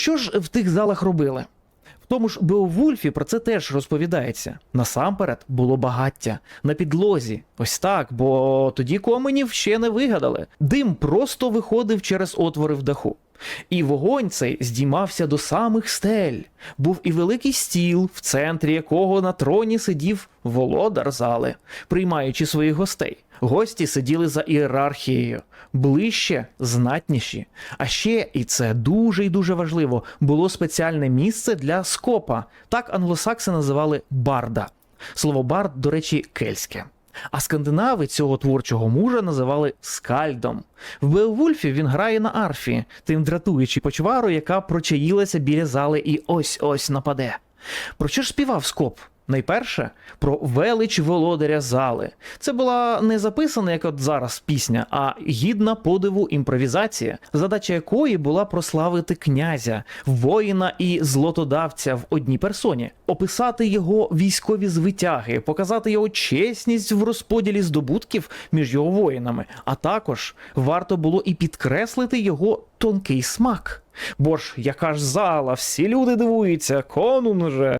Що ж в тих залах робили? В тому ж Беовульфі про це теж розповідається. Насамперед було багаття на підлозі. Ось так, бо тоді коменів ще не вигадали. Дим просто виходив через отвори в даху. І вогонь цей здіймався до самих стель. Був і великий стіл, в центрі якого на троні сидів володар зали, приймаючи своїх гостей. Гості сиділи за ієрархією, ближче, знатніші. А ще, і це дуже і дуже важливо, було спеціальне місце для скопа. Так англосакси називали барда. Слово бард, до речі, кельське. А скандинави цього творчого мужа називали скальдом. В Беовульфі він грає на арфі, тим дратуючи почвару, яка прочаїлася біля зали і ось ось нападе. Про що ж співав скоп? Найперше про велич володаря зали. Це була не записана, як от зараз пісня, а гідна подиву імпровізація, задача якої була прославити князя, воїна і злотодавця в одній персоні, описати його військові звитяги, показати його чесність в розподілі здобутків між його воїнами. А також варто було і підкреслити його тонкий смак. Бо ж яка ж зала, всі люди дивуються, конун же.